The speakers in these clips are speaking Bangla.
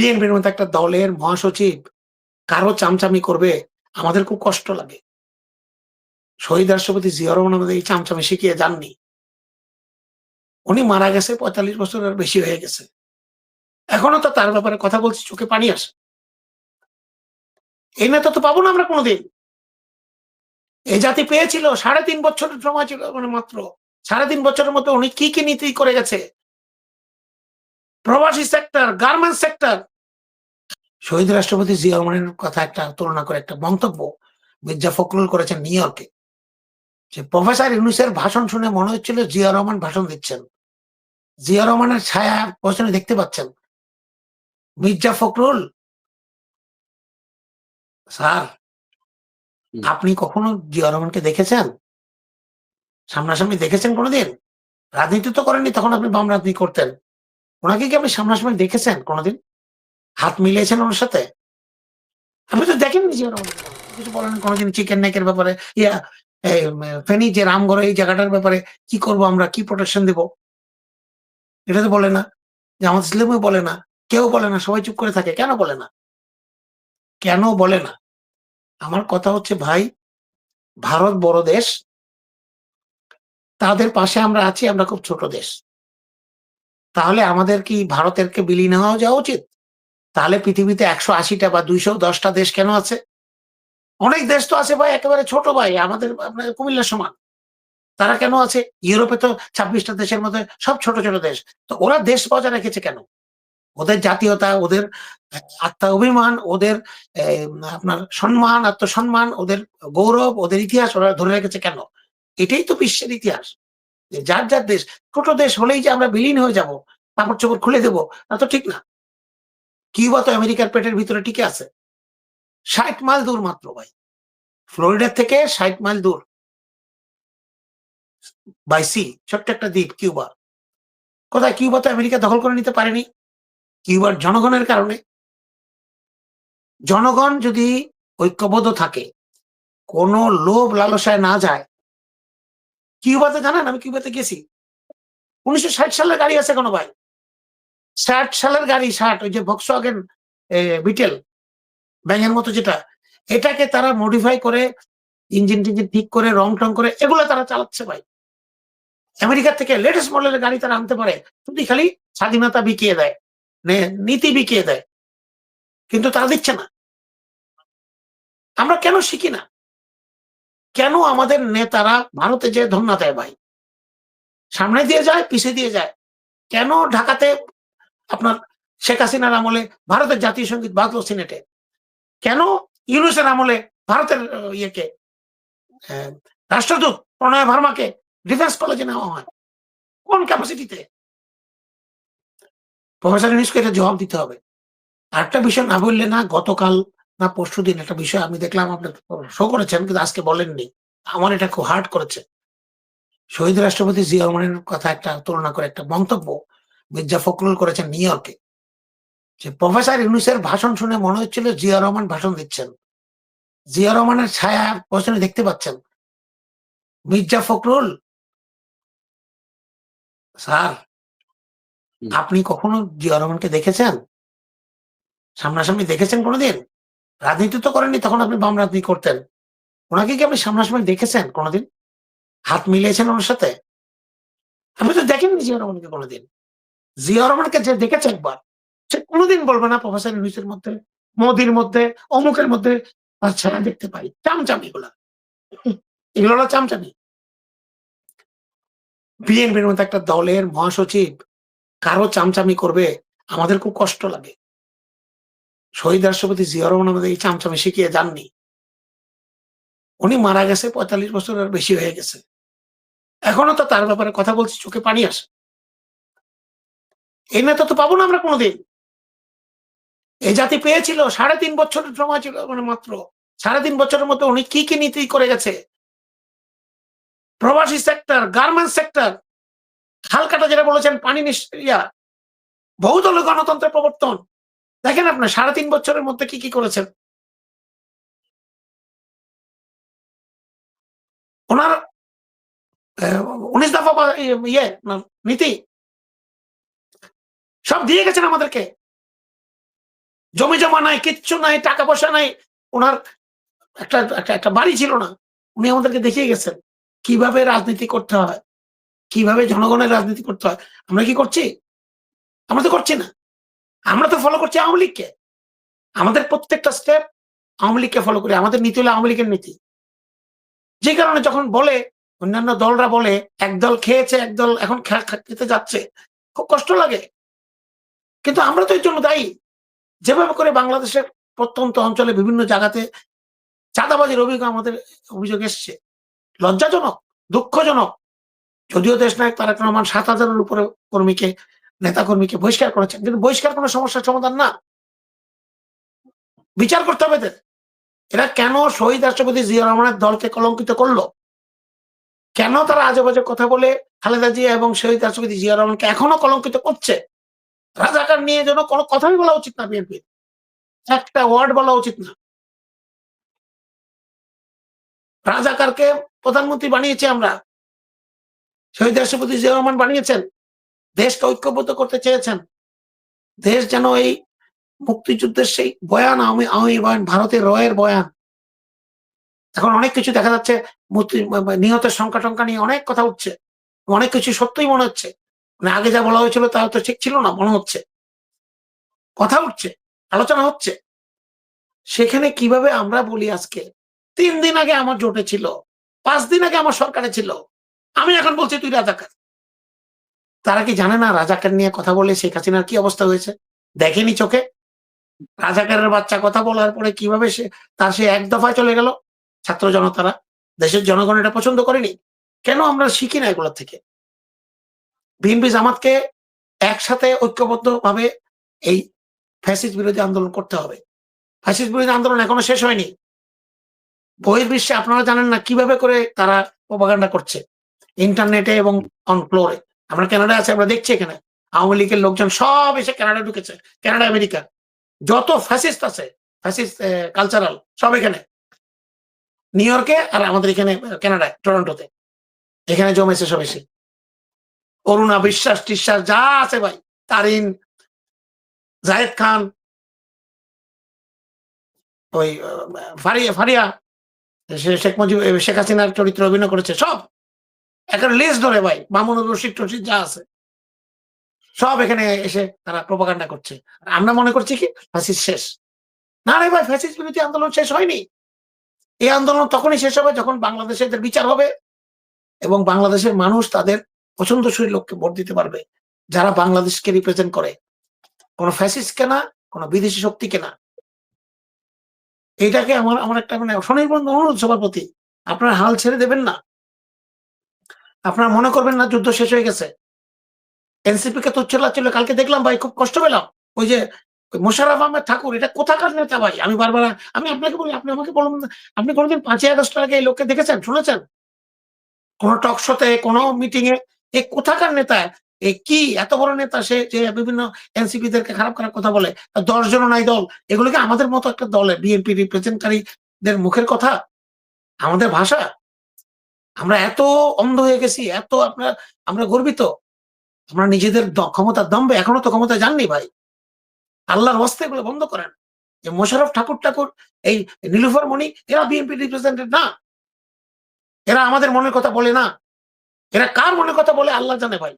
বিএনপির মতো একটা দলের মহাসচিব কারও চামচামি করবে, আমাদের খুব কষ্ট লাগে। শহীদ রাষ্ট্রপতি জিয়া রহমান আমাদের এই চামচামি শিখিয়ে যাননি। উনি মারা গেছে, পঁয়তাল্লিশ বছরের বেশি হয়ে গেছে। এখনও তো তার ব্যাপারে কথা বলছি, চোখে পানি আসে। এই নেতা তো পাবো না আমরা কোনোদিন। এই জাতি পেয়েছিল, সাড়ে তিন বছরের সময় ছিল মানে মাত্র। সাড়ে তিন বছরের মধ্যে উনি কি কি নীতি করে গেছে? প্রবাসী সেক্টর গার্মেন্টস সেক্টর শহীদ রাষ্ট্রপতি জিয়া রহমানের কথা একটা তুলনা করে একটা মন্তব্য মির্জা ফখরুল করেছেন নিউ ইয়র্কে। যে প্রফেসর ইউনুসের ভাষণ শুনে মনে হচ্ছিল জিয়া রহমান ভাষণ দিচ্ছেন। জিয়া রহমানের ছায়া বছরে দেখতে পাচ্ছেন। মির্জা ফখরুল? স্যার আপনি কখনো জিয়া রহমানকে দেখেছেন? সামনাসামনি দেখেছেন কোনোদিন? রাজনীতি তো করেননি তখন আপনি বাম রাজনীতি করতেন। ওনাকে কি আপনি সামনাসামনি দেখেছেন কোনোদিন? হাত মিলিয়েছেন ওনার সাথে? আপনি তো দেখেননি রহমান কিছু বলেন কোনোদিন চিকেন নেকের ব্যাপারে? ইয়া ফেনী যে রামগড় এই জায়গাটার ব্যাপারে কি করব আমরা? কি প্রোটেকশন দেব? এটা তো বলে না। জামাত ইসলামও বলে না। কেউ বলে না। সবাই চুপ করে থাকে। কেন বলে না? কেন বলে না? আমার কথা হচ্ছে, ভাই, ভারত বড় দেশ। তাদের পাশে আমরা আছি, আমরা খুব ছোট দেশ। তাহলে আমাদের কি ভারতেরকে বিলীন হওয়া যাওয়া উচিত? তাহলে পৃথিবীতে একশো আশিটা বা দুইশো দশটা দেশ কেন আছে? অনেক দেশ তো আছে ভাই, একেবারে ছোট ভাই, আমাদের কুমিল্লার সমান। তারা কেন আছে? ইউরোপে তো ছাব্বিশটা দেশের মধ্যে সব ছোট ছোট দেশ। তো ওরা দেশ বজায় রেখেছে কেন? ওদের জাতীয়তা, ওদের আত্মা অভিমান, ওদের আপনার সম্মান, আত্মসম্মান, ওদের গৌরব, ওদের ইতিহাস ওরা ধরে রেখেছে কেন? এটাই তো বিশ্বের ইতিহাস। যার যার দেশ, ছোট দেশ হলেই যে আমরা বিলীন হয়ে যাব, কাপড় চোপড় খুলে দেবো, তা তো ঠিক না। কিউবা তো আমেরিকার পেটের ভিতরে টিকে আছে। ষাট মাইল দূর মাত্র ভাই। ফ্লোরিডার থেকে ষাট মাইল দূর। বাই সি, ছোট্ট একটা দ্বীপ, কিউবা। কোথায়? কিউবা তো আমেরিকা দখল করে নিতে পারেনি। কিউবার জনগণের কারণে। জনগণ যদি ঐক্যবদ্ধ থাকে, কোন লোভ লালসায় না যায়, কিউবাতে জানেন আমি কিউবাতে গেছি উনিশশো ষাট সালের গাড়ি আছে কোনো ভাই? ষাট সালের গাড়ি, ষাট, ওই যে ভক্সওয়াগেন বিটেল ব্যাঙের মতো যেটা, এটাকে তারা মডিফাই করে ইঞ্জিন টিঞ্জিন ঠিক করে, রং টং করে, এগুলো তারা চালাচ্ছে ভাই। আমেরিকার থেকে লেটেস্ট মডেলের গাড়ি তারা আনতে পারে তুমি খালি স্বাধীনতা বিকিয়ে দেয় নীতি বিকিয়ে দেয়, কিন্তু তারা দিচ্ছে না। আমরা কেন শিখি না? কেন আমাদের নেতারা ভারতে যে ধন্যা দেয় ভাই? সামনে দিয়ে যায় পিছিয়ে দিয়ে যায়। কেন ঢাকাতে আপনার শেখ হাসিনার আমলে ভারতের জাতীয় সংগীত বাজলো সিনেটে। কেন ইউনুসের আমলে ভারতের ইয়েকে রাষ্ট্রদূত প্রণয় ভার্মাকে ডিফেন্স কলেজে নেওয়া হয়? কোন ক্যাপাসিটিতে প্রফেসর ইউনুসকে এটা জবাব দিতে হবে। আরেকটা বিষয় না বললে না গতকাল না পরশু দিন একটা বিষয় আমি দেখলাম, আপনি শো করেছেন, কিন্তু আজকে বলেননি। আমার এটা খুব হার্ট করেছে। শহীদ রাষ্ট্রপতি জিয়া রহমানের কথা একটা তুলনা করে একটা মন্তব্য মির্জা ফখরুল করেছেন নিউ ইয়র্কে। যে প্রফেসর ইউনুসের ভাষণ শুনে মনে হচ্ছিল জিয়া রহমান ভাষণ দিচ্ছেন। জিয়া রহমানের ছায়া বছরে দেখতে পাচ্ছেন। মির্জা ফখরুল স্যার আপনি কখনো জিয়া রহমানকে দেখেছেন? সামনাসামনি দেখেছেন কোনোদিন? রাজনীতি তো করেননি তখন আপনি বাম রাজনীতি করতেন। ওনাকে কি আপনি সামনাসামনি দেখেছেন কোনোদিন? হাত মিলিয়েছেন ওনার সাথে? আপনি তো দেখেননি জিয়া রহমানকে কোনোদিন। জিয়া রহমানকে যে দেখেছে একবার, সে কোনোদিন বলবে না প্রফেসর ইউনুসের মধ্যে, মোদির মধ্যে, অমুকের মধ্যে ছায়া দেখতে পাই। চামচামি এগুলা। এগুলো হলো চামচামি। বিএনপির মতো একটা দলের মহাসচিব, কারও চামচামি করবে, আমাদের খুব কষ্ট লাগে। শহীদ রাষ্ট্রপতি জিয়া রহমান আমাদের এই চামচামি শিখিয়ে যাননি। উনি মারা গেছে পঁয়তাল্লিশ বছরের বেশি হয়ে গেছে। এখনও তো তার ব্যাপারে কথা বলছি, চোখে পানি আসে। এই নেতা তো পাবো না আমরা কোনোদিন। এই জাতি পেয়েছিল, সাড়ে তিন বছরের সময় ছিল মানে মাত্র। সাড়ে তিন বছরের মধ্যে উনি কি কি নীতি করে গেছে? প্রবাসী সেক্টর গার্মেন্টস সেক্টর হালকাটা যেটা বলেছেন, পানি ইয়া বহুদলীয় গণতন্ত্রের প্রবর্তন। দেখেন আপনার সাড়ে তিন বছরের মধ্যে কি কি করেছেন? ওনার উনিশ দফা ইয়ে- ইয়ে নীতি। সব দিয়ে গেছেন আমাদেরকে। জমি জমা নাই, কিচ্ছু নাই, টাকা পয়সা নাই। ওনার একটা একটা বাড়ি ছিল না, উনি আমাদেরকে দেখিয়ে গেছেন, কীভাবে রাজনীতি করতে হয়, কীভাবে জনগণের রাজনীতি করতে হয়। আমরা কি করছি? আমরা তো করছি না। আমরা তো ফলো করছি আওয়ামী লীগকে। আমাদের প্রত্যেকটা স্টেপ আওয়ামী লীগকে ফলো করি। আমাদের নীতি হলো আওয়ামী লীগের নীতি। যে কারণে যখন বলে, অন্যান্য দলরা বলে, একদল খেয়েছে, একদল এখন খেতে যাচ্ছে, খুব কষ্ট লাগে। কিন্তু আমরা তো এর জন্য দায়ী। যেভাবে করে বাংলাদেশের প্রত্যন্ত অঞ্চলে বিভিন্ন জায়গাতে চাঁদাবাজির অভিযোগ আমাদের অভিযোগ এসছে। লজ্জাজনক, দুঃখজনক। যদিও দেশ নায়ক তারেক রহমান সাত হাজারের উপরে কর্মীকে নেতা কর্মীকে বহিষ্কার করেছেন, কিন্তু বহিষ্কার কোনো সমস্যার সমাধান না। বিচার করতে হবে এদের। এরা কেন শহীদ রাষ্ট্রপতি জিয়া রহমানের দলকে কলঙ্কিত করল? কেন তারা আজে বাজে কথা বলে খালেদা জিয়া এবং শহীদ রাষ্ট্রপতি জিয়া রহমানকে এখনও কলঙ্কিত করছে? রাজাকার নিয়ে যেন কোনো কথাই বলা উচিত না বিএনপি একটা ওয়ার্ড বলা উচিত না। রাজাকারকে প্রধানমন্ত্রী বানিয়েছি আমরা। শহীদ রাষ্ট্রপতি জিয়া রহমান বানিয়েছেন। দেশকে ঐক্যবদ্ধ করতে চেয়েছেন। দেশ যেন এই মুক্তিযুদ্ধের সেই বয়ান আমি আমি বয়ান, ভারতের রয়ের বয়ান। এখন অনেক কিছু দেখা যাচ্ছে। নিহতের সংখ্যা টংখ্যা নিয়ে অনেক কথা উঠছে। অনেক কিছু সত্যই মনে হচ্ছে। মানে আগে যা বলা হয়েছিল তা তো ঠিক ছিল না, মনে হচ্ছে। কথা উঠছে, আলোচনা হচ্ছে। সেখানে কীভাবে আমরা বলি আজকে? তিন দিন আগে আমার জোটে ছিল, পাঁচ দিন আগে আমার সরকারে ছিল। আমি এখন বলছি তুই রাজাকার। তারা কি জানে না রাজাকার নিয়ে কথা বলে শেখ হাসিনার কি অবস্থা হয়েছে? দেখেনি চোখে? রাজাকারের বাচ্চা কথা বলার পরে কীভাবে সে, তার সে এক দফায় চলে গেল? ছাত্র জনতারা, দেশের জনগণ এটা পছন্দ করেনি? কেন আমরা শিখি না এগুলোর থেকে? বিএনপি জামাতকে একসাথে ঐক্যবদ্ধ ভাবে এই ফ্যাসিস বিরোধী আন্দোলন করতে হবে। ফ্যাসিস বিরোধী আন্দোলন এখনও শেষ হয়নি। বহির্বিশ্বে আপনারা জানেন না কীভাবে করে তারা প্রপাগান্ডা করছে। ইন্টারনেটে এবং অন ফ্লোরে। আমরা কানাডা আছে, আমরা দেখছি এখানে। আওয়ামী লীগের লোকজন সব এসে কানাডা ঢুকেছে। Canada America. যত ফ্যাসিস্ট আছে, ফ্যাসিস্ট কালচারাল সব এখানে। নিউ ইয়র্কে আর আমাদের এখানে কানাডায় টরন্টোতে। এখানে জমেছে সব এসে। অরুণা বিশ্বাস টিশ্বাস যা আছে ভাই। তারিন, জায়েদ খান, ওই ফারিয়া ফারিয়া শেখ মুজিব শেখ হাসিনার চরিত্রে অভিনয় করেছে, সব। একটা লিস্ট ধরে ভাই, মামুনুর রশিদ টশিদ যা আছে। সব এখানে এসে তারা প্রপাগান্ডা করছে। আমরা মনে করছি কি ফ্যাসিস শেষ। না রে ভাই ফ্যাসিস বিরোধী আন্দোলন শেষ হয়নি। এই আন্দোলন তখনই শেষ হবে যখন বাংলাদেশে এদের বিচার হবে এবং বাংলাদেশের মানুষ তাদের পছন্দসই লোককে ভোট দিতে পারবে, যারা বাংলাদেশকে রিপ্রেজেন্ট করে। কোনো ফ্যাসিস্টকে না, কোনো বিদেশি শক্তিকে না। এইটাকে আমার আমার একটা মানে স্বনির্বন্ধ অনুরোধ সবার প্রতি। আপনারা হাল ছেড়ে দেবেন না। আপনারা মনে করবেন না, যুদ্ধ শেষ হয়ে গেছে। এনসিপি কে তুচ্ছ ছিল কালকে দেখলাম ভাই, খুব কষ্ট পেলাম। ওই যে ওই মোশাররফ আহমেদ ঠাকুর, এটা কোথাকার নেতা ভাই? আমি বারবার, আমি আপনাকে বলি, আপনি আমাকে বলুন আপনি কোনোদিন পাঁচই আগস্ট আগে এই লোককে দেখেছেন, শুনেছেন? কোন টক শোতে কোন মিটিং এ এ কোথাকার নেতা? এ কি? এত বড় নেতা সে যে বিভিন্ন এনসিপি দেরকে খারাপ খারাপ কথা বলে? দশ জন নাই দল। এগুলোকে আমাদের মতো একটা দলে? বিএনপি রিপ্রেজেন্টকারীদের মুখের কথা? আমাদের ভাষা? আমরা এত অন্ধ হয়ে গেছি, এত আপনার, আমরা গর্বিত। আমরা নিজেদের ক্ষমতার দম্বে এখনও তো ক্ষমতা জাননি ভাই। আল্লাহর হস্তে এগুলো বন্ধ করেন। যে মোশাররফ ঠাকুর ঠাকুর, এই নীলুফার মণি, এরা বিএনপি রিপ্রেজেন্টেড না। এরা আমাদের মনের কথা বলে না। এরা কার মনের কথা বলে? আল্লাহ জানে ভাই।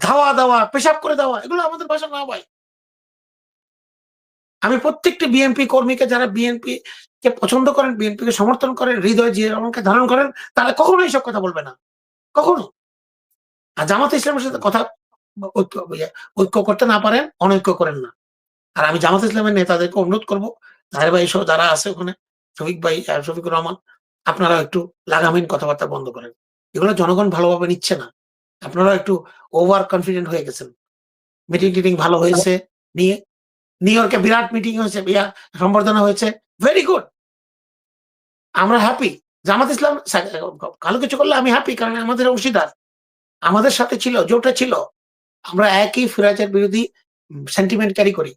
ধাওয়া দাওয়া পেশাব করে দেওয়া এগুলো আমাদের ভাষা না ভাই। আমি প্রত্যেকটি বিএনপি কর্মীকে যারা বিএনপি কে পছন্দ করেন বিএনপি কে সমর্থন করেন হৃদয় জিয়া রহমানকে ধারণ করেন তারা কখনো এইসব কথা বলবে না। কখনো। আর জামাত ইসলামের সাথে কথা ঐক্য ইয়ে, ঐক্য করতে না পারেন অনৈক্য করেন না। আর আমি জামাত ইসলামের নেতাদেরকে অনুরোধ করব তাহের ভাই সহ যারা আছে ওখানে শফিক ভাই শফিকুর রহমান আপনারা একটু লাগামহীন কথাবার্তা বন্ধ করেন। এগুলো জনগণ ভালোভাবে নিচ্ছে না। আপনারা একটু ওভার কনফিডেন্ট হয়ে গেছেন। মিটিং টিটিং ভালো হয়েছে নিয়ে। নিউ ইয়র্কে বিরাট মিটিং হয়েছে, ইয়া সম্বর্ধনা হয়েছে। ভেরি গুড আমরা হ্যাপি জামাত ইসলাম ভালো কিছু করলে আমি হ্যাপি কারণ আমাদের অংশীদার। আমাদের সাথে ছিল, জোটে ছিল। আমরা একই ফিরাজের বিরোধী সেন্টিমেন্ট ক্যারি করি,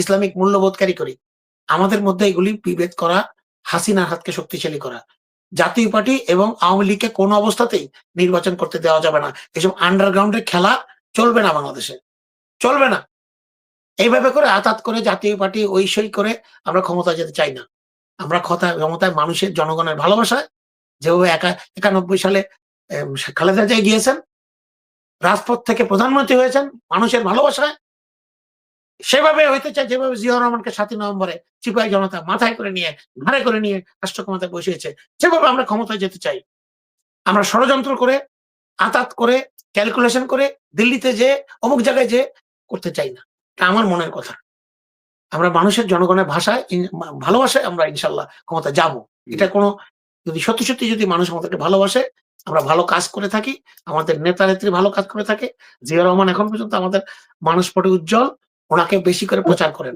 ইসলামিক মূল্যবোধ ক্যারি করি। আমাদের মধ্যে এগুলি বিভেদ করা, হাসিনার হাতকে শক্তিশালী করা। জাতীয় পার্টি এবং আওয়ামী লীগকে কোনো অবস্থাতেই নির্বাচন করতে দেওয়া যাবে না। এসব আন্ডারগ্রাউন্ডের খেলা চলবে না বাংলাদেশে। চলবে না। এইভাবে করে আতাত করে জাতীয় পার্টি ওই সই করে আমরা ক্ষমতা যেতে চাই না। আমরা ক্ষমতা ক্ষমতায় মানুষের জনগণের ভালোবাসায় যেভাবে একা একানব্বই সালে খালেদা জিয়া গিয়েছেন, রাজপথ থেকে প্রধানমন্ত্রী হয়েছেন, মানুষের ভালোবাসায় সেভাবে হইতে চাই যেভাবে জিয়াউর রহমানকে সাতই নভেম্বরে চিপাই জনতা মাথায় করে নিয়ে ঘাড়ে করে নিয়ে রাষ্ট্র ক্ষমতায় বসিয়েছে সেভাবে আমরা ক্ষমতায় যেতে চাই। আমরা ষড়যন্ত্র করে আতাত করে ক্যালকুলেশন করে দিল্লিতে যে অমুক জায়গায় যে করতে চাই না। এটা আমার মনের কথা। আমরা মানুষের জনগণের ভাষায় ভালোবাসায় আমরা ইনশাল্লাহ ক্ষমতা যাব। এটা কোনো যদি সত্যি সত্যি যদি মানুষ আমাদেরকে ভালোবাসে আমরা ভালো কাজ করে থাকি আমাদের নেতা নেত্রী ভালো কাজ করে থাকে জিয়া রহমান এখন পর্যন্ত আমাদের মানুষ পটে উজ্জ্বল ওনাকে বেশি করে প্রচার করেন।